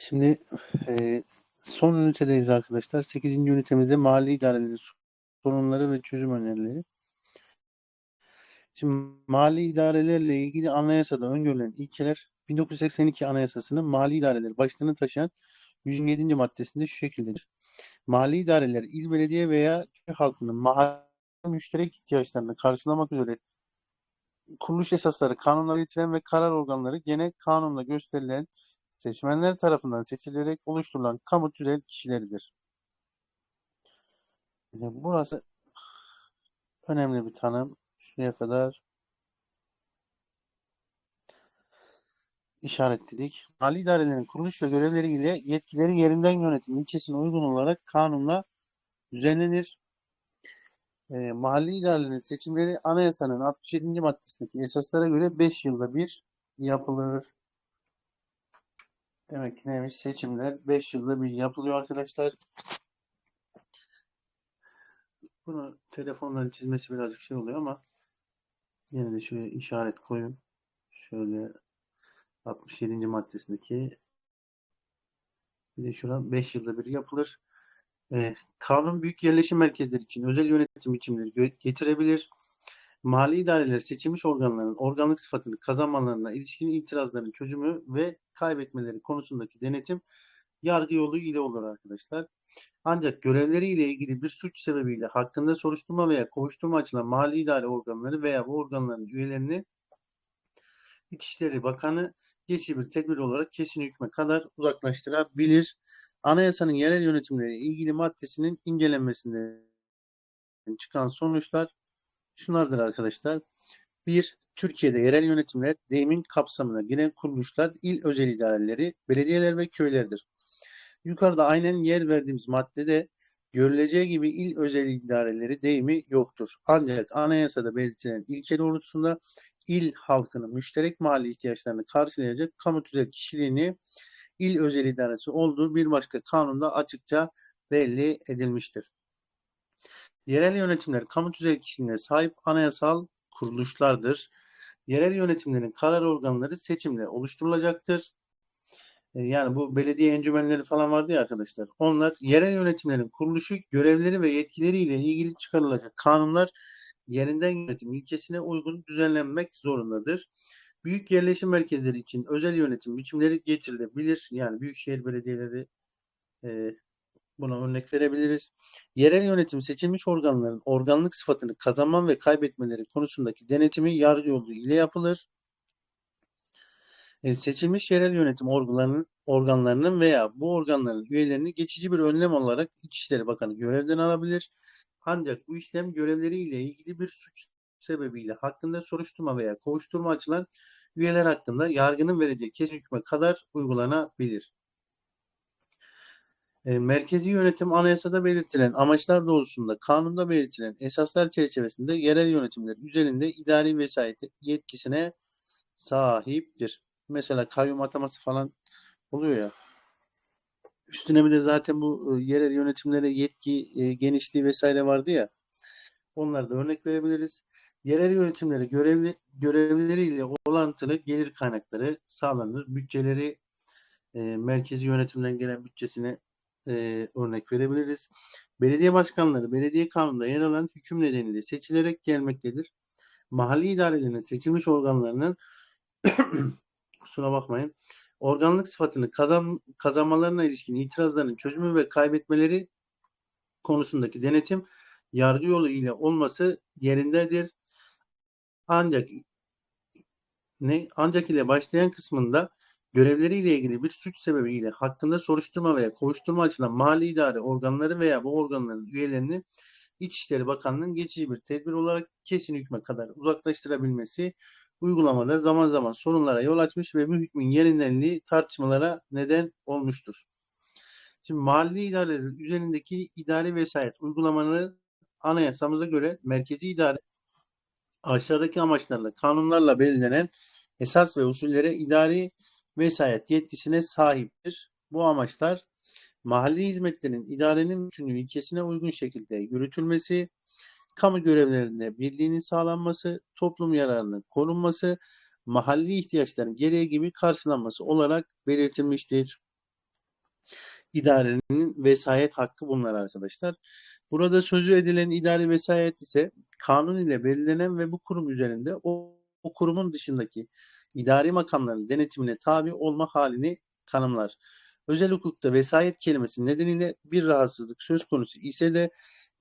Şimdi e, son ünitedeyiz arkadaşlar. 8. ünitemizde mali idarelerin sorunları ve çözüm önerileri. Şimdi mali idarelerle ilgili anayasada öngörülen ilkeler 1982 Anayasası'nın mali idareleri başlığını taşıyan 127. maddesinde şu şekildedir. Mali idareler il belediye veya köy halkının mahalle müşterek ihtiyaçlarını karşılamak üzere kuruluş esasları, kanunlar üretilen ve karar organları gene kanunla gösterilen seçmenler tarafından seçilerek oluşturulan kamu tüzel kişileridir. Burası önemli bir tanım. Şuraya kadar işaretledik. Mali idarelerin kuruluş ve görevleri ile yetkileri yerinden yönetim ilkesine uygun olarak kanunla düzenlenir. E, mahalli idarelerin seçimleri anayasanın 67. maddesindeki esaslara göre 5 yılda bir yapılır. Demek ki neymiş? Seçimler 5 yılda bir yapılıyor arkadaşlar. Bunu telefonla çizmesi birazcık şey oluyor ama yine de şöyle işaret koyun. Şöyle 67. maddesindeki bir de şuradan 5 yılda bir yapılır. Ee, kanun büyük yerleşim merkezleri için özel yönetim biçimleri getirebilir. Mali idareler seçilmiş organların organlık sıfatını kazanmalarına ilişkin itirazların çözümü ve kaybetmeleri konusundaki denetim yargı yolu ile olur arkadaşlar. Ancak görevleri ile ilgili bir suç sebebiyle hakkında soruşturma veya kovuşturma açılan mali idare organları veya bu organların üyelerini İçişleri Bakanı geçici bir tedbir olarak kesin hükme kadar uzaklaştırabilir. Anayasanın yerel yönetimle ilgili maddesinin incelenmesinde çıkan sonuçlar şunlardır arkadaşlar. Bir, Türkiye'de yerel yönetimler deyimin kapsamına giren kuruluşlar, il özel idareleri, belediyeler ve köylerdir. Yukarıda aynen yer verdiğimiz maddede görüleceği gibi il özel idareleri deyimi yoktur. Ancak anayasada belirtilen ilke doğrultusunda il halkının müşterek mali ihtiyaçlarını karşılayacak kamu tüzel kişiliğini il özel idaresi olduğu bir başka kanunda açıkça belli edilmiştir. Yerel yönetimler kamu tüzel kişiliğine sahip anayasal kuruluşlardır. Yerel yönetimlerin karar organları seçimle oluşturulacaktır. E, yani bu belediye encümenleri falan vardı ya arkadaşlar. Onlar yerel yönetimlerin kuruluşu, görevleri ve yetkileriyle ilgili çıkarılacak kanunlar yerinden yönetim ilkesine uygun düzenlenmek zorundadır. Büyük yerleşim merkezleri için özel yönetim biçimleri getirilebilir. Yani büyükşehir belediyeleri e, buna örnek verebiliriz. Yerel yönetim seçilmiş organların organlık sıfatını kazanma ve kaybetmeleri konusundaki denetimi yargı yolu ile yapılır. E, seçilmiş yerel yönetim organlarının, organlarının veya bu organların üyelerini geçici bir önlem olarak İçişleri Bakanı görevden alabilir. Ancak bu işlem görevleriyle ilgili bir suç sebebiyle hakkında soruşturma veya kovuşturma açılan üyeler hakkında yargının vereceği kesin hükme kadar uygulanabilir. Merkezi yönetim anayasada belirtilen amaçlar doğrultusunda kanunda belirtilen esaslar çerçevesinde yerel yönetimler üzerinde idari vesayet yetkisine sahiptir. Mesela kayyum ataması falan oluyor ya. Üstüne bir de zaten bu yerel yönetimlere yetki genişliği vesaire vardı ya. Onları da örnek verebiliriz. Yerel yönetimlere görevli, görevleriyle olantılı gelir kaynakları sağlanır. Bütçeleri merkezi yönetimden gelen bütçesine e, örnek verebiliriz. Belediye başkanları belediye kanununda yer alan hüküm nedeniyle seçilerek gelmektedir. Mahalli idarelerinin seçilmiş organlarının kusura bakmayın organlık sıfatını kazan, kazanmalarına ilişkin itirazların çözümü ve kaybetmeleri konusundaki denetim yargı yolu ile olması yerindedir. Ancak ne ancak ile başlayan kısmında görevleriyle ilgili bir suç sebebiyle hakkında soruşturma veya kovuşturma açılan mali idare organları veya bu organların üyelerini İçişleri Bakanlığı'nın geçici bir tedbir olarak kesin hükme kadar uzaklaştırabilmesi uygulamada zaman zaman sorunlara yol açmış ve bu hükmün yerindenliği tartışmalara neden olmuştur. Şimdi mali idareler üzerindeki idari vesayet uygulamaları anayasamıza göre merkezi idare aşağıdaki amaçlarla kanunlarla belirlenen esas ve usullere idari vesayet yetkisine sahiptir. Bu amaçlar mahalli hizmetlerin idarenin bütünlüğü ilkesine uygun şekilde yürütülmesi, kamu görevlerinde birliğinin sağlanması, toplum yararının korunması, mahalli ihtiyaçların gereği gibi karşılanması olarak belirtilmiştir. idarenin vesayet hakkı bunlar arkadaşlar. Burada sözü edilen idari vesayet ise kanun ile belirlenen ve bu kurum üzerinde o, o kurumun dışındaki idari makamların denetimine tabi olma halini tanımlar. Özel hukukta vesayet kelimesi nedeniyle bir rahatsızlık söz konusu ise de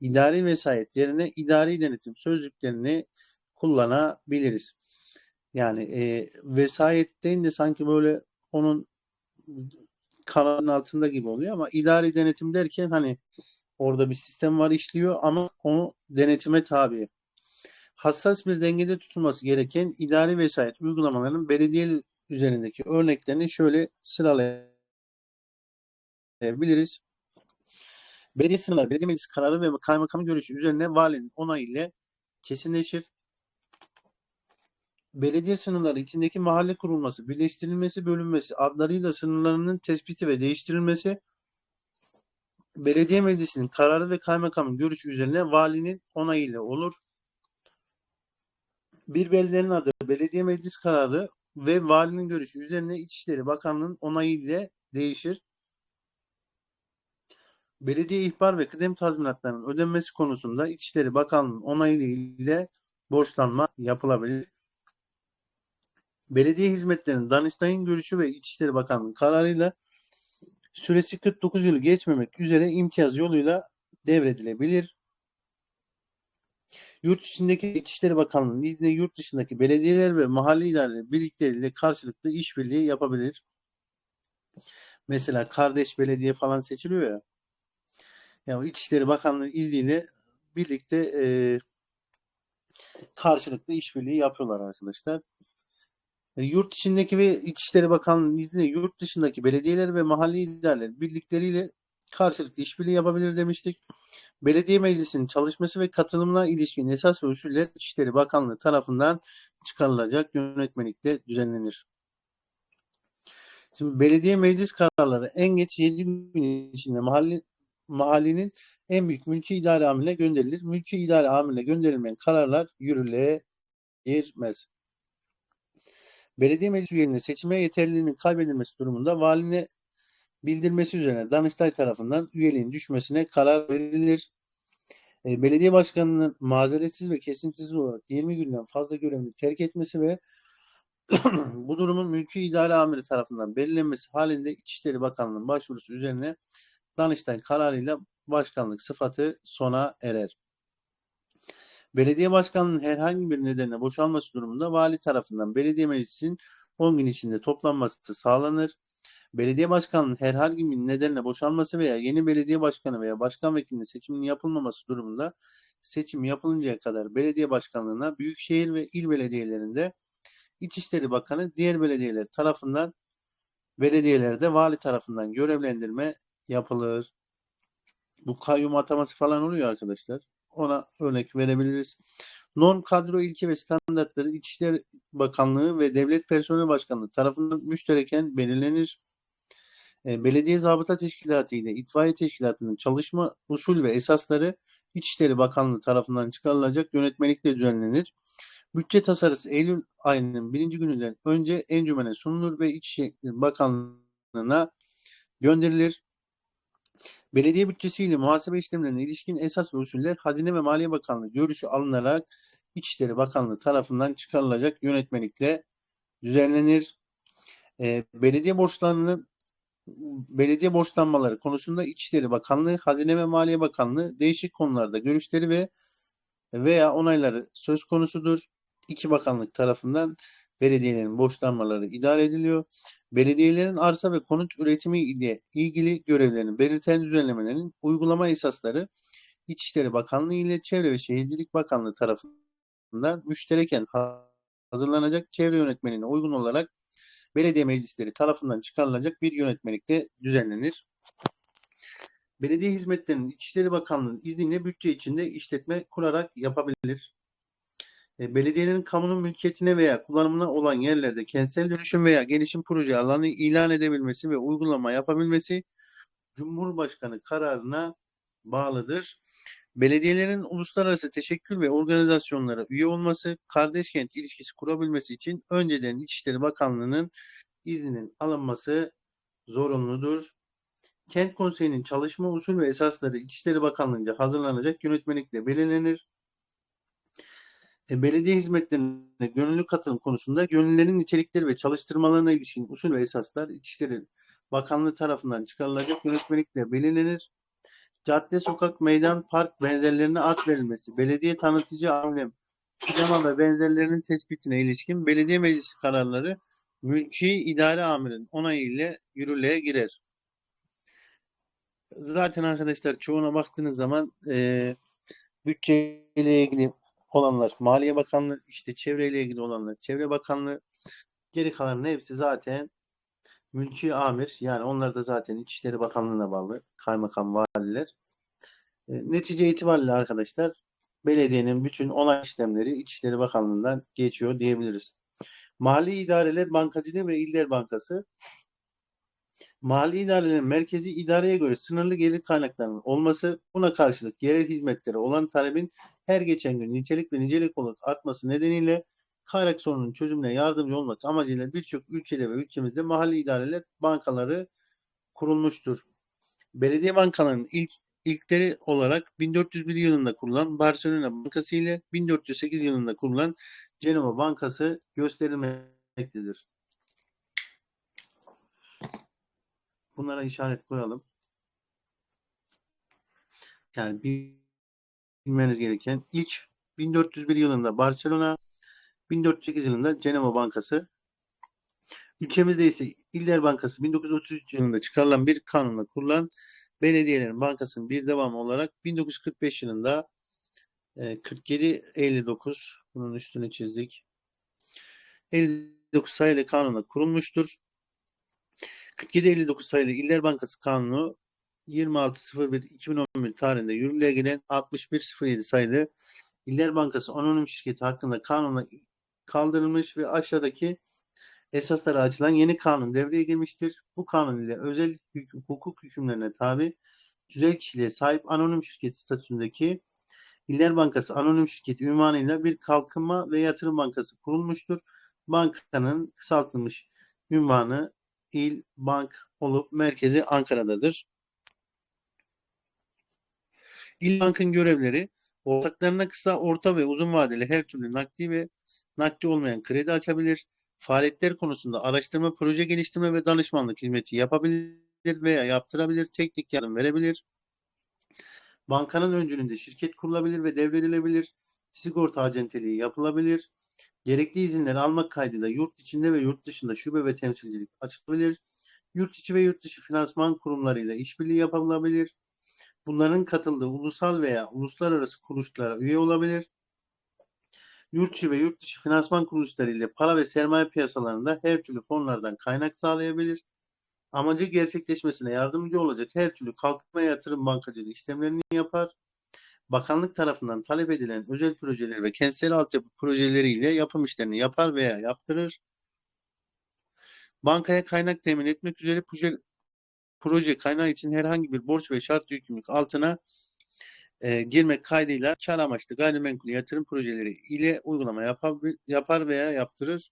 idari vesayet yerine idari denetim sözcüklerini kullanabiliriz. Yani e, vesayet deyince sanki böyle onun kanalın altında gibi oluyor ama idari denetim derken hani orada bir sistem var işliyor ama onu denetime tabi. Hassas bir dengede tutulması gereken idari vesayet uygulamalarının belediye üzerindeki örneklerini şöyle sıralayabiliriz. Belediye sınırları, belediye meclis kararı ve kaymakamın görüşü üzerine valinin onayı ile kesinleşir. Belediye sınırları içindeki mahalle kurulması, birleştirilmesi, bölünmesi, adlarıyla sınırlarının tespiti ve değiştirilmesi, belediye meclisinin kararı ve kaymakamın görüşü üzerine valinin onayı ile olur. Bir belediyenin adı, belediye meclis kararı ve valinin görüşü üzerine İçişleri Bakanlığı'nın onayı ile değişir. Belediye ihbar ve kıdem tazminatlarının ödenmesi konusunda İçişleri Bakanlığı'nın onayı ile borçlanma yapılabilir. Belediye hizmetlerinin Danıştay'ın görüşü ve İçişleri Bakanlığı kararıyla süresi 49 yılı geçmemek üzere imtiyaz yoluyla devredilebilir. Yurt içindeki İçişleri Bakanlığı'nın izni yurt dışındaki belediyeler ve mahalle idareleri birlikleriyle karşılıklı işbirliği yapabilir. Mesela kardeş belediye falan seçiliyor ya. Yani İçişleri Bakanlığı izniyle birlikte e, karşılıklı işbirliği yapıyorlar arkadaşlar. E, yurt içindeki ve İçişleri Bakanlığı'nın izniyle yurt dışındaki belediyeler ve mahalle idareleri birlikleriyle karşılıklı işbirliği yapabilir demiştik. Belediye meclisinin çalışması ve katılımına ilişkin esas ve usuller İçişleri Bakanlığı tarafından çıkarılacak yönetmelikte düzenlenir. Şimdi belediye meclis kararları en geç 7 gün içinde mahalle mahallenin en büyük mülki idare amirine gönderilir. Mülki idare amirine gönderilmeyen kararlar yürürlüğe girmez. Belediye meclis üyelerinin seçime yeterliliğinin kaybedilmesi durumunda valine bildirmesi üzerine Danıştay tarafından üyeliğin düşmesine karar verilir. E, belediye başkanının mazeretsiz ve kesintisiz olarak 20 günden fazla görevini terk etmesi ve bu durumun mülki idare amiri tarafından belirlenmesi halinde İçişleri Bakanlığı'nın başvurusu üzerine Danıştay kararıyla başkanlık sıfatı sona erer. Belediye başkanının herhangi bir nedenle boşalması durumunda vali tarafından belediye meclisinin 10 gün içinde toplanması sağlanır. Belediye başkanının herhangi bir nedenle boşalması veya yeni belediye başkanı veya başkan vekilinin seçiminin yapılmaması durumunda seçim yapılıncaya kadar belediye başkanlığına büyükşehir ve il belediyelerinde İçişleri Bakanı diğer belediyeler tarafından belediyelerde vali tarafından görevlendirme yapılır. Bu kayyum ataması falan oluyor arkadaşlar. Ona örnek verebiliriz. Non kadro ilke ve standartları İçişleri Bakanlığı ve Devlet Personel Başkanlığı tarafından müştereken belirlenir. Belediye Zabıta Teşkilatı ile İtfaiye Teşkilatı'nın çalışma usul ve esasları İçişleri Bakanlığı tarafından çıkarılacak yönetmelikle düzenlenir. Bütçe tasarısı Eylül ayının birinci gününden önce encümene sunulur ve İçişleri Bakanlığı'na gönderilir. Belediye bütçesiyle muhasebe işlemlerine ilişkin esas ve usuller Hazine ve Maliye Bakanlığı görüşü alınarak İçişleri Bakanlığı tarafından çıkarılacak yönetmelikle düzenlenir. E, belediye borçlarını belediye borçlanmaları konusunda İçişleri Bakanlığı, Hazine ve Maliye Bakanlığı değişik konularda görüşleri ve veya onayları söz konusudur. İki bakanlık tarafından belediyelerin borçlanmaları idare ediliyor. Belediyelerin arsa ve konut üretimi ile ilgili görevlerini belirten düzenlemelerin uygulama esasları İçişleri Bakanlığı ile Çevre ve Şehircilik Bakanlığı tarafından müştereken hazırlanacak çevre yönetmenine uygun olarak belediye meclisleri tarafından çıkarılacak bir yönetmelikte düzenlenir. Belediye hizmetlerinin İçişleri Bakanlığı'nın izniyle bütçe içinde işletme kurarak yapabilir. E, belediyelerin kamunun mülkiyetine veya kullanımına olan yerlerde kentsel dönüşüm veya gelişim proje alanı ilan edebilmesi ve uygulama yapabilmesi Cumhurbaşkanı kararına bağlıdır. Belediyelerin uluslararası teşekkül ve organizasyonlara üye olması, kardeş kent ilişkisi kurabilmesi için önceden İçişleri Bakanlığı'nın izninin alınması zorunludur. Kent Konseyi'nin çalışma usul ve esasları İçişleri Bakanlığı'nca hazırlanacak yönetmelikle belirlenir. E, belediye hizmetlerine gönüllü katılım konusunda gönüllülerin nitelikleri ve çalıştırmalarına ilişkin usul ve esaslar İçişleri Bakanlığı tarafından çıkarılacak yönetmelikle belirlenir. Cadde, sokak, meydan, park benzerlerine ad verilmesi, belediye tanıtıcı amblem, sinema ve benzerlerinin tespitine ilişkin belediye meclisi kararları mülki idare amirin onayı ile yürürlüğe girer. Zaten arkadaşlar çoğuna baktığınız zaman e, bütçeyle ilgili olanlar Maliye Bakanlığı, işte çevreyle ilgili olanlar Çevre Bakanlığı, geri kalanın hepsi zaten mülki amir. Yani onlar da zaten İçişleri Bakanlığı'na bağlı. Kaymakam, valiler. E, netice itibariyle arkadaşlar belediyenin bütün onay işlemleri İçişleri Bakanlığı'ndan geçiyor diyebiliriz. Mali idareler bankacılığı ve İller Bankası Mali idarelerin merkezi idareye göre sınırlı gelir kaynaklarının olması buna karşılık yerel hizmetlere olan talebin her geçen gün nitelik ve nicelik olarak artması nedeniyle kaynak sorunun çözümüne yardımcı olmak amacıyla birçok ülkede ve ülkemizde mahalli idareler bankaları kurulmuştur. Belediye bankalarının ilk ilkleri olarak 1401 yılında kurulan Barcelona Bankası ile 1408 yılında kurulan Cenova Bankası gösterilmektedir. Bunlara işaret koyalım. Yani bilmeniz gereken ilk 1401 yılında Barcelona, 1408 yılında Cenova Bankası. Ülkemizde ise İller Bankası 1933 yılında çıkarılan bir kanunla kurulan belediyelerin bankasının bir devamı olarak 1945 yılında 47-59 bunun üstünü çizdik. 59 sayılı kanunla kurulmuştur. 47-59 sayılı İller Bankası Kanunu 26.01.2011 tarihinde yürürlüğe giren 61.07 sayılı İller Bankası Anonim Şirketi hakkında kanunla kaldırılmış ve aşağıdaki esaslara açılan yeni kanun devreye girmiştir. Bu kanun ile özel hukuk hükümlerine tabi tüzel kişiliğe sahip anonim şirket statüsündeki İller Bankası Anonim Şirketi ünvanıyla bir kalkınma ve yatırım bankası kurulmuştur. Bankanın kısaltılmış ünvanı il, bank olup merkezi Ankara'dadır. İl Bank'ın görevleri ortaklarına kısa, orta ve uzun vadeli her türlü nakdi ve nakdi olmayan kredi açabilir. Faaliyetler konusunda araştırma, proje geliştirme ve danışmanlık hizmeti yapabilir veya yaptırabilir. Teknik yardım verebilir. Bankanın öncülüğünde şirket kurulabilir ve devredilebilir. Sigorta acenteliği yapılabilir. Gerekli izinleri almak kaydıyla yurt içinde ve yurt dışında şube ve temsilcilik açılabilir. Yurt içi ve yurt dışı finansman kurumlarıyla işbirliği yapılabilir. Bunların katıldığı ulusal veya uluslararası kuruluşlara üye olabilir. Yurt içi ve yurt dışı finansman kuruluşları ile para ve sermaye piyasalarında her türlü fonlardan kaynak sağlayabilir. Amacı gerçekleşmesine yardımcı olacak her türlü kalkınma yatırım bankacılığı işlemlerini yapar bakanlık tarafından talep edilen özel projeleri ve kentsel altyapı projeleriyle yapım işlerini yapar veya yaptırır. Bankaya kaynak temin etmek üzere proje, proje kaynağı için herhangi bir borç ve şart yükümlülük altına e, girmek kaydıyla kar amaçlı gayrimenkul yatırım projeleri ile uygulama yapar, yapar veya yaptırır.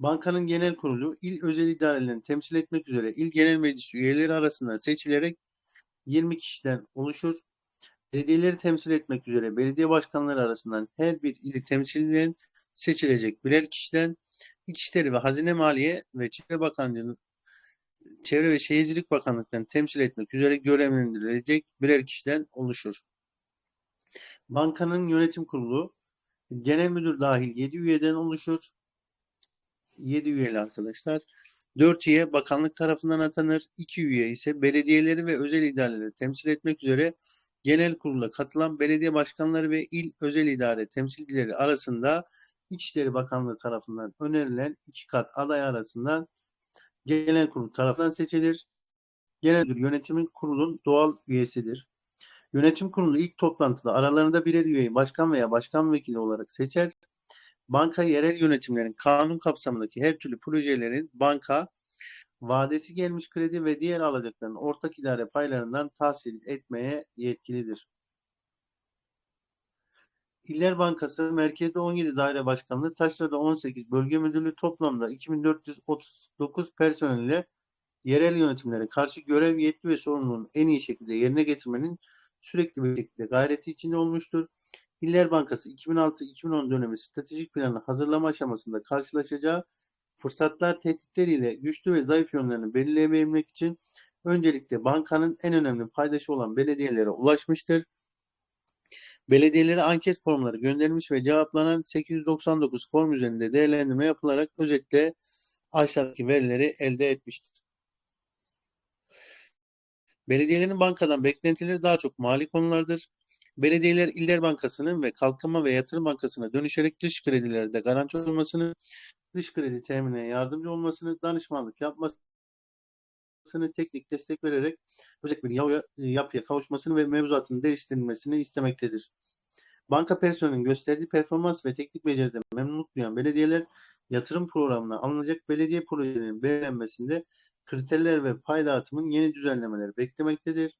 Bankanın genel kurulu il özel idarelerini temsil etmek üzere il genel meclisi üyeleri arasında seçilerek 20 kişiden oluşur. Belediyeleri temsil etmek üzere belediye başkanları arasından her bir ili temsil eden seçilecek birer kişiden İçişleri ve Hazine Maliye ve Çevre Bakanlığı Çevre ve Şehircilik Bakanlıklarını temsil etmek üzere görevlendirilecek birer kişiden oluşur. Bankanın yönetim kurulu genel müdür dahil 7 üyeden oluşur. 7 üyeli arkadaşlar. 4 üye bakanlık tarafından atanır. 2 üye ise belediyeleri ve özel idareleri temsil etmek üzere genel kurula katılan belediye başkanları ve il özel idare temsilcileri arasında İçişleri Bakanlığı tarafından önerilen iki kat aday arasından genel kurul tarafından seçilir. Genel müdür yönetimin kurulun doğal üyesidir. Yönetim kurulu ilk toplantıda aralarında birer üyeyi başkan veya başkan vekili olarak seçer. Banka yerel yönetimlerin kanun kapsamındaki her türlü projelerin banka vadesi gelmiş kredi ve diğer alacakların ortak idare paylarından tahsil etmeye yetkilidir. İller Bankası merkezde 17 daire başkanlığı, Taşra'da 18 bölge müdürlüğü toplamda 2439 personel ile yerel yönetimlere karşı görev, yetki ve sorumluluğunu en iyi şekilde yerine getirmenin sürekli bir şekilde gayreti içinde olmuştur. İller Bankası 2006-2010 dönemi stratejik planı hazırlama aşamasında karşılaşacağı fırsatlar tehditleriyle güçlü ve zayıf yönlerini belirleyebilmek için öncelikle bankanın en önemli paydaşı olan belediyelere ulaşmıştır. Belediyelere anket formları gönderilmiş ve cevaplanan 899 form üzerinde değerlendirme yapılarak özetle aşağıdaki verileri elde etmiştir. Belediyelerin bankadan beklentileri daha çok mali konulardır. Belediyeler İller Bankası'nın ve Kalkınma ve Yatırım Bankası'na dönüşerek dış kredilerde garanti olmasını, dış kredi teminine yardımcı olmasını, danışmanlık yapmasını, teknik destek vererek özel bir ya- yapıya kavuşmasını ve mevzuatın değiştirilmesini istemektedir. Banka personelinin gösterdiği performans ve teknik beceriden memnunluk duyan belediyeler yatırım programına alınacak belediye projelerinin belirlenmesinde kriterler ve pay dağıtımın yeni düzenlemeleri beklemektedir.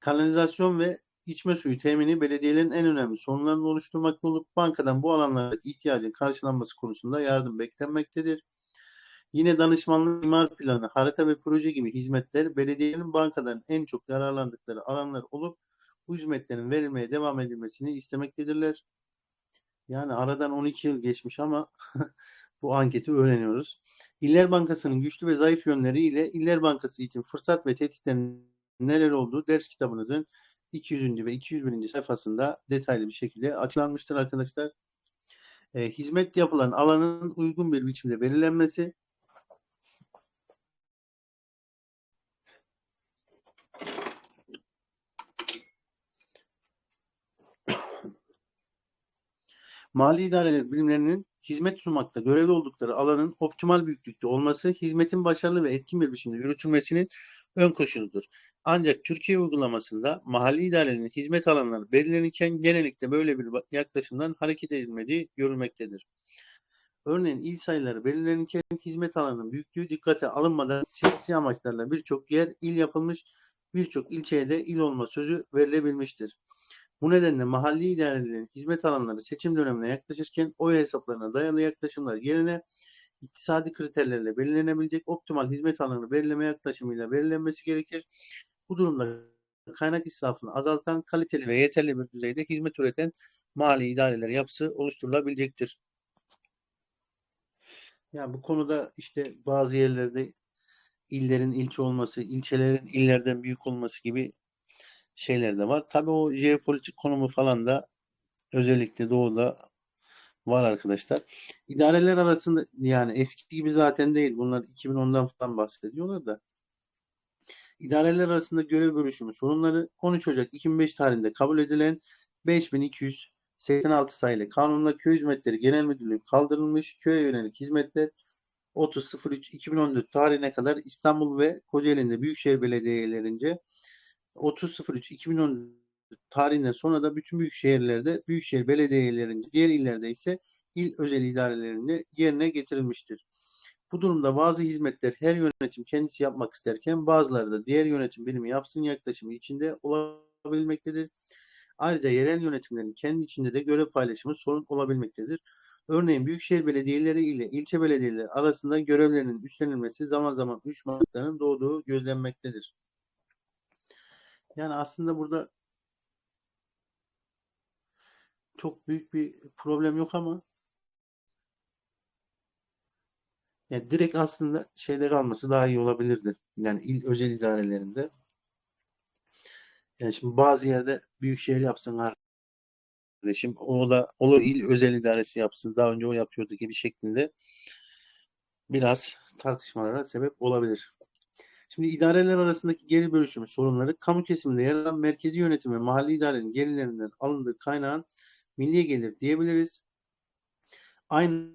Kanalizasyon ve içme suyu temini belediyelerin en önemli sorunlarını oluşturmakta olup bankadan bu alanlarda ihtiyacın karşılanması konusunda yardım beklenmektedir. Yine danışmanlık, imar planı, harita ve proje gibi hizmetler belediyelerin bankadan en çok yararlandıkları alanlar olup bu hizmetlerin verilmeye devam edilmesini istemektedirler. Yani aradan 12 yıl geçmiş ama bu anketi öğreniyoruz. İller Bankası'nın güçlü ve zayıf yönleri ile İller Bankası için fırsat ve tehditlerin neler olduğu ders kitabınızın 200. ve 201. sayfasında detaylı bir şekilde açıklanmıştır arkadaşlar. E, hizmet yapılan alanın uygun bir biçimde belirlenmesi, mali idareler birimlerinin hizmet sunmakta görevli oldukları alanın optimal büyüklükte olması, hizmetin başarılı ve etkin bir biçimde yürütülmesinin ön koşuludur. Ancak Türkiye uygulamasında mahalli idarelerin hizmet alanları belirlenirken genellikle böyle bir yaklaşımdan hareket edilmediği görülmektedir. Örneğin il sayıları belirlenirken hizmet alanının büyüklüğü dikkate alınmadan siyasi amaçlarla birçok yer il yapılmış, birçok ilçeye de il olma sözü verilebilmiştir. Bu nedenle mahalli idarelerin hizmet alanları seçim dönemine yaklaşırken oy hesaplarına dayalı yaklaşımlar yerine iktisadi kriterlerle belirlenebilecek optimal hizmet alanı belirleme yaklaşımıyla belirlenmesi gerekir. Bu durumda kaynak israfını azaltan, kaliteli ve yeterli bir düzeyde hizmet üreten mali idareler yapısı oluşturulabilecektir. Yani bu konuda işte bazı yerlerde illerin ilçe olması, ilçelerin illerden büyük olması gibi şeyler de var. Tabii o jeopolitik konumu falan da özellikle doğuda var arkadaşlar. İdareler arasında yani eski gibi zaten değil. Bunlar 2010'dan falan bahsediyorlar da. İdareler arasında görev bölüşümü sorunları 13 Ocak 2005 tarihinde kabul edilen 5286 sayılı kanunla köy hizmetleri genel müdürlüğü kaldırılmış. Köye yönelik hizmetler 30.03.2014 tarihine kadar İstanbul ve Kocaeli'nde büyükşehir belediyelerince 30.03.2014 tarihinden sonra da bütün büyük şehirlerde, büyükşehir belediyelerince, diğer illerde ise il özel idarelerinde yerine getirilmiştir. Bu durumda bazı hizmetler her yönetim kendisi yapmak isterken bazıları da diğer yönetim birimi yapsın yaklaşımı içinde olabilmektedir. Ayrıca yerel yönetimlerin kendi içinde de görev paylaşımı sorun olabilmektedir. Örneğin büyükşehir belediyeleri ile ilçe belediyeleri arasında görevlerinin üstlenilmesi zaman zaman uyuşmazlıkların doğduğu gözlenmektedir. Yani aslında burada çok büyük bir problem yok ama yani direkt aslında şeyde kalması daha iyi olabilirdi. Yani il özel idarelerinde. Yani şimdi bazı yerde büyük şehir yapsın kardeşim. O da olur il özel idaresi yapsın. Daha önce o yapıyordu gibi şeklinde biraz tartışmalara sebep olabilir. Şimdi idareler arasındaki geri bölüşümü sorunları kamu kesiminde yer alan merkezi yönetim ve mahalli idarenin gelirlerinden alındığı kaynağın milli gelir diyebiliriz. Aynı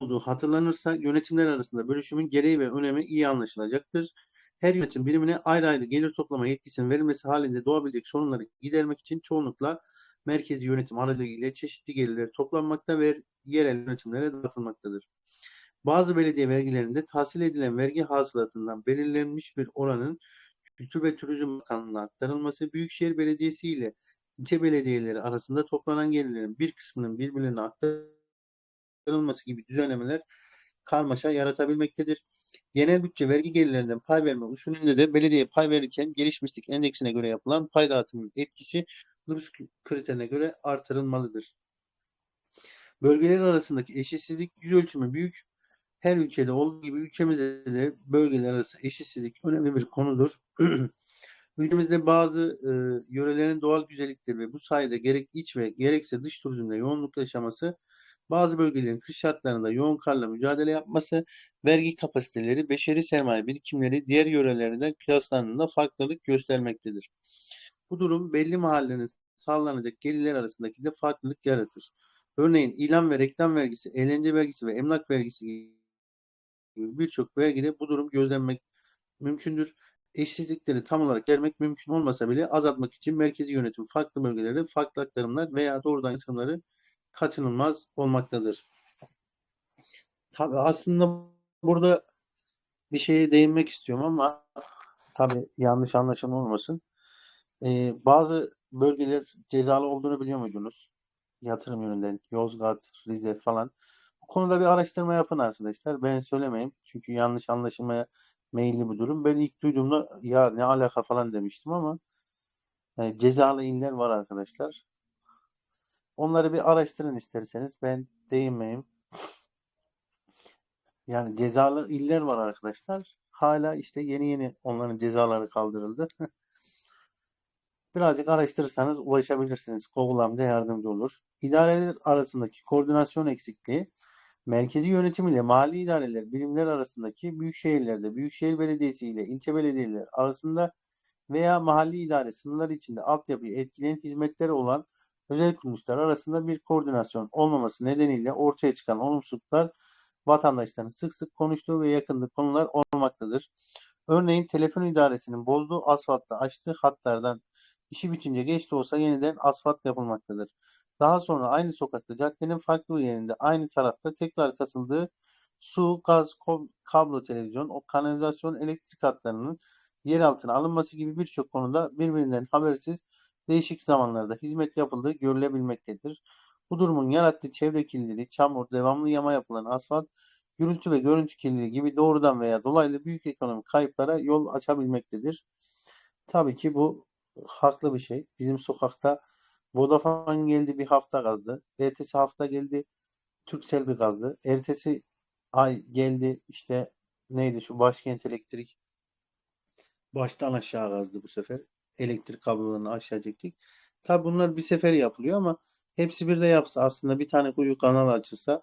olduğu hatırlanırsa yönetimler arasında bölüşümün gereği ve önemi iyi anlaşılacaktır. Her yönetim birimine ayrı ayrı gelir toplama yetkisinin verilmesi halinde doğabilecek sorunları gidermek için çoğunlukla merkezi yönetim aracılığıyla çeşitli gelirler toplanmakta ve yerel yönetimlere dağıtılmaktadır. Bazı belediye vergilerinde tahsil edilen vergi hasılatından belirlenmiş bir oranın Kültür ve Turizm Bakanlığı'na aktarılması, Büyükşehir Belediyesi ile ilçe belediyeleri arasında toplanan gelirlerin bir kısmının birbirlerine aktarılması gibi düzenlemeler karmaşa yaratabilmektedir. Genel bütçe vergi gelirlerinden pay verme usulünde de belediyeye pay verirken gelişmişlik endeksine göre yapılan pay dağıtımının etkisi nüfus kriterine göre artırılmalıdır. Bölgeler arasındaki eşitsizlik yüz ölçümü büyük. Her ülkede olduğu gibi ülkemizde de bölgeler arası eşitsizlik önemli bir konudur. Ülkemizde bazı e, yörelerin doğal güzellikleri ve bu sayede gerek iç ve gerekse dış turizmde yoğunlukla yaşaması, bazı bölgelerin kış şartlarında yoğun karla mücadele yapması, vergi kapasiteleri, beşeri sermaye birikimleri diğer yörelerden kıyaslandığında farklılık göstermektedir. Bu durum belli mahallenin sağlanacak gelirler arasındaki de farklılık yaratır. Örneğin ilan ve reklam vergisi, eğlence vergisi ve emlak vergisi gibi birçok vergide bu durum gözlenmek mümkündür. Eşsizlikleri tam olarak gelmek mümkün olmasa bile azaltmak için merkezi yönetim farklı bölgelerde farklı aktarımlar veya doğrudan yatırımları kaçınılmaz olmaktadır. Tabii aslında burada bir şeye değinmek istiyorum ama tabii yanlış anlaşılma olmasın. Ee, bazı bölgeler cezalı olduğunu biliyor muydunuz? Yatırım yönünden Yozgat, Rize falan. Konuda bir araştırma yapın arkadaşlar. Ben söylemeyeyim. Çünkü yanlış anlaşılmaya meyilli bir durum. Ben ilk duyduğumda ya ne alaka falan demiştim ama yani cezalı iller var arkadaşlar. Onları bir araştırın isterseniz. Ben değinmeyeyim. Yani cezalı iller var arkadaşlar. Hala işte yeni yeni onların cezaları kaldırıldı. Birazcık araştırırsanız ulaşabilirsiniz. Google'da yardımcı olur. İdareler arasındaki koordinasyon eksikliği, merkezi yönetim ile mali idareler, birimler arasındaki büyük şehirlerde, büyükşehir belediyesi ile ilçe belediyeler arasında veya mahalli idare sınırları içinde altyapıyı etkileyen hizmetleri olan özel kuruluşlar arasında bir koordinasyon olmaması nedeniyle ortaya çıkan olumsuzluklar vatandaşların sık sık konuştuğu ve yakındığı konular olmaktadır. Örneğin telefon idaresinin bozduğu asfaltta açtığı hatlardan işi bitince geç de olsa yeniden asfalt yapılmaktadır. Daha sonra aynı sokakta caddenin farklı bir yerinde aynı tarafta tekrar kasıldığı su, gaz, kablo, televizyon, o kanalizasyon, elektrik hatlarının yer altına alınması gibi birçok konuda birbirinden habersiz değişik zamanlarda hizmet yapıldığı görülebilmektedir. Bu durumun yarattığı çevre kirliliği, çamur, devamlı yama yapılan asfalt, gürültü ve görüntü kirliliği gibi doğrudan veya dolaylı büyük ekonomik kayıplara yol açabilmektedir. Tabii ki bu haklı bir şey. Bizim sokakta Vodafone geldi bir hafta gazdı. Ertesi hafta geldi Turkcell bir gazdı. Ertesi ay geldi işte neydi şu başkent elektrik baştan aşağı gazdı bu sefer. Elektrik kablolarını aşağı çektik. Tabi bunlar bir sefer yapılıyor ama hepsi bir de yapsa aslında bir tane kuyu kanal açılsa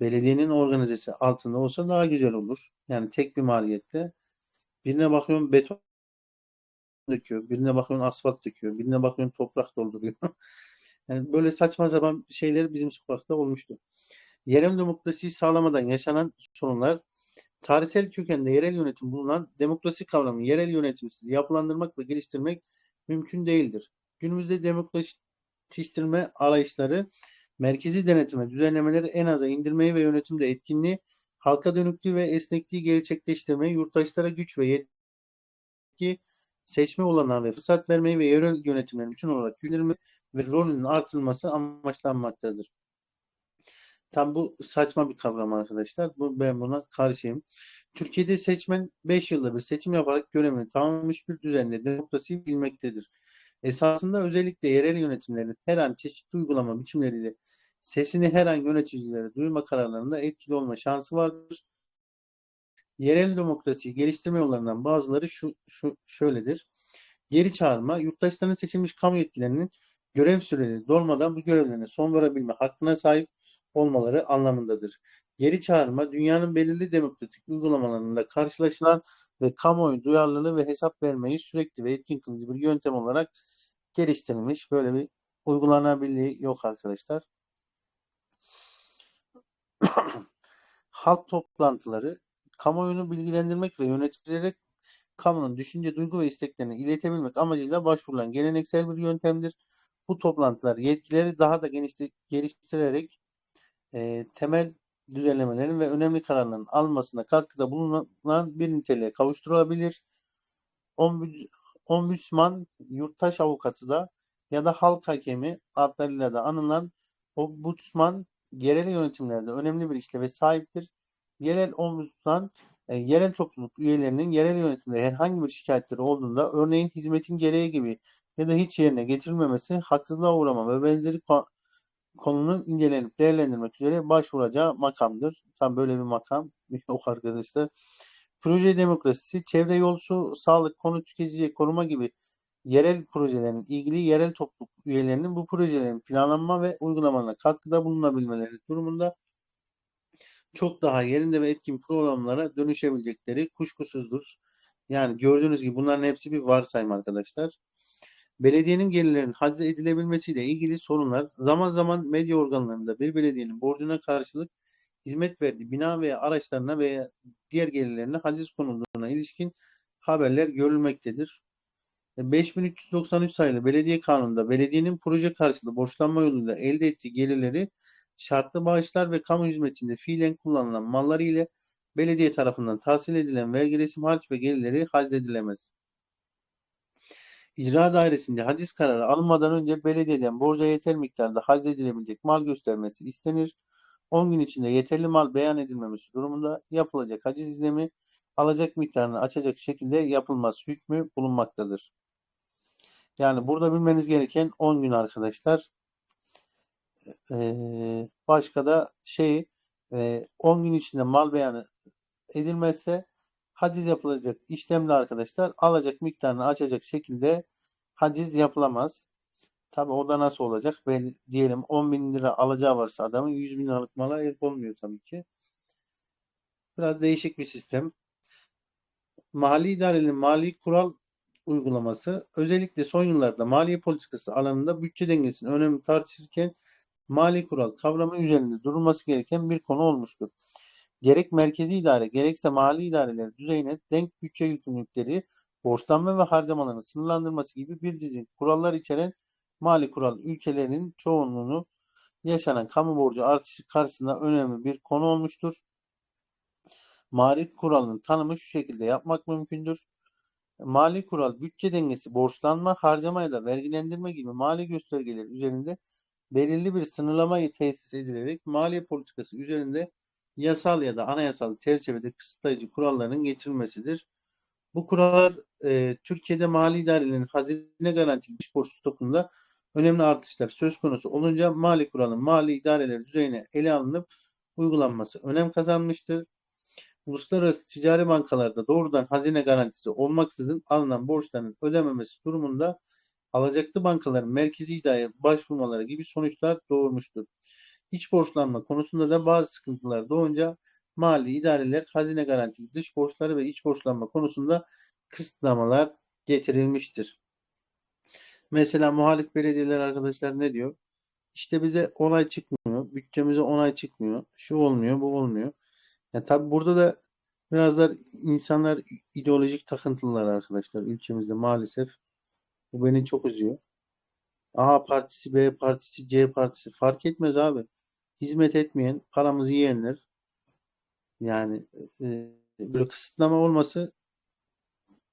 belediyenin organizesi altında olsa daha güzel olur. Yani tek bir maliyette. Birine bakıyorum beton döküyor, birine bakıyorsun asfalt döküyor, birine bakıyorsun toprak dolduruyor. yani böyle saçma sapan şeyler bizim sokakta olmuştu. Yerel demokrasiyi sağlamadan yaşanan sorunlar tarihsel kökende yerel yönetim bulunan demokrasi kavramını yerel yönetimsiz yapılandırmak ve geliştirmek mümkün değildir. Günümüzde demokratikleştirme arayışları merkezi denetime, düzenlemeleri en aza indirmeyi ve yönetimde etkinliği, halka dönüklüğü ve esnekliği gerçekleştirmeyi, yurttaşlara güç ve yetki seçme olanağı ve fırsat vermeyi ve yerel yönetimlerin bütün olarak güçlendirme ve rolünün artırılması amaçlanmaktadır. Tam bu saçma bir kavram arkadaşlar. Bu, ben buna karşıyım. Türkiye'de seçmen 5 yılda bir seçim yaparak görevini tamamlamış bir düzenle demokrasiyi bilmektedir. Esasında özellikle yerel yönetimlerin her an çeşitli uygulama biçimleriyle sesini her an yöneticilere duyurma kararlarında etkili olma şansı vardır. Yerel demokrasiyi geliştirme yollarından bazıları şu, şu şöyledir. Geri çağırma, yurttaşların seçilmiş kamu yetkilerinin görev süreleri dolmadan bu görevlerine son verabilme hakkına sahip olmaları anlamındadır. Geri çağırma, dünyanın belirli demokratik uygulamalarında karşılaşılan ve kamuoyu duyarlılığı ve hesap vermeyi sürekli ve etkin kılıcı bir yöntem olarak geliştirilmiş. Böyle bir uygulanabilirliği yok arkadaşlar. Halk toplantıları kamuoyunu bilgilendirmek ve yöneticilere kamunun düşünce, duygu ve isteklerini iletebilmek amacıyla başvurulan geleneksel bir yöntemdir. Bu toplantılar yetkileri daha da geliştirerek e, temel düzenlemelerin ve önemli kararların almasına katkıda bulunan bir niteliğe kavuşturulabilir. Ombudsman, yurttaş avukatı da ya da halk hakemi adlarıyla da anılan ombudsman yerel yönetimlerde önemli bir işleve sahiptir. Yerel ombudsman E, yerel topluluk üyelerinin yerel yönetimde herhangi bir şikayetleri olduğunda örneğin hizmetin gereği gibi ya da hiç yerine getirilmemesi, haksızlığa uğrama ve benzeri ko- konunun incelenip değerlendirmek üzere başvuracağı makamdır. Tam böyle bir makam yok arkadaşlar. Proje demokrasisi, çevre yol, su, sağlık, konut tüketici koruma gibi yerel projelerin ilgili yerel topluluk üyelerinin bu projelerin planlanma ve uygulamalarına katkıda bulunabilmeleri durumunda çok daha yerinde ve etkin programlara dönüşebilecekleri kuşkusuzdur. Yani gördüğünüz gibi bunların hepsi bir varsayım arkadaşlar. Belediyenin gelirlerinin haciz edilebilmesiyle ilgili sorunlar zaman zaman medya organlarında bir belediyenin borcuna karşılık hizmet verdiği bina veya araçlarına veya diğer gelirlerine haciz konulduğuna ilişkin haberler görülmektedir. 5393 sayılı Belediye Kanunu'nda belediyenin proje karşılığı borçlanma yoluyla elde ettiği gelirleri şartlı bağışlar ve kamu hizmetinde fiilen kullanılan malları ile belediye tarafından tahsil edilen vergi resim harç ve gelirleri haczedilemez. İcra dairesinde haciz kararı alınmadan önce belediyeden borca yeter miktarda haczedilebilecek mal göstermesi istenir. 10 gün içinde yeterli mal beyan edilmemesi durumunda yapılacak haciz izlemi alacak miktarını açacak şekilde yapılması hükmü bulunmaktadır. Yani burada bilmeniz gereken 10 gün arkadaşlar. Başka da şey e, 10 gün içinde mal beyanı edilmezse haciz yapılacak işlemle arkadaşlar alacak miktarını açacak şekilde haciz yapılamaz. Tabi o da nasıl olacak? Ben diyelim 10 bin lira alacağı varsa adamın 100 bin liralık mala el olmuyor tabii ki. Biraz değişik bir sistem. Mali idarenin mali kural uygulaması özellikle son yıllarda maliye politikası alanında bütçe dengesinin önemini tartışırken mali kural kavramı üzerinde durulması gereken bir konu olmuştur. Gerek merkezi idare gerekse mali idareler düzeyine denk bütçe yükümlülükleri, borçlanma ve harcamaların sınırlandırması gibi bir dizi kurallar içeren mali kural ülkelerinin çoğunluğunu yaşanan kamu borcu artışı karşısında önemli bir konu olmuştur. Mali kuralın tanımı şu şekilde yapmak mümkündür. Mali kural bütçe dengesi, borçlanma, harcama ya da vergilendirme gibi mali göstergeler üzerinde belirli bir sınırlamayı tesis edilerek maliye politikası üzerinde yasal ya da anayasal çerçevede kısıtlayıcı kuralların getirilmesidir. Bu kurallar e, Türkiye'de mali idarelerin hazine garantili dış borç stokunda önemli artışlar söz konusu olunca mali kuralın mali idareler düzeyine ele alınıp uygulanması önem kazanmıştır. Uluslararası ticari bankalarda doğrudan hazine garantisi olmaksızın alınan borçların ödememesi durumunda alacaklı bankaların merkezi idareye başvurmaları gibi sonuçlar doğurmuştur. İç borçlanma konusunda da bazı sıkıntılar doğunca mali idareler hazine garantili dış borçları ve iç borçlanma konusunda kısıtlamalar getirilmiştir. Mesela muhalif belediyeler arkadaşlar ne diyor? İşte bize onay çıkmıyor, bütçemize onay çıkmıyor, şu olmuyor, bu olmuyor. Ya tabi burada da biraz da insanlar ideolojik takıntılılar arkadaşlar ülkemizde maalesef. Bu beni çok üzüyor. A partisi, B partisi, C partisi fark etmez abi. Hizmet etmeyen, paramızı yiyenler yani e, böyle kısıtlama olması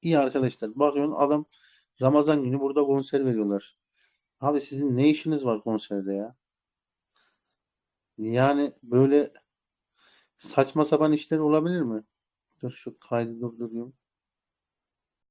iyi arkadaşlar. Bakıyorsun adam Ramazan günü burada konser veriyorlar. Abi sizin ne işiniz var konserde ya? Yani böyle saçma sapan işler olabilir mi? Dur şu kaydı durduruyorum.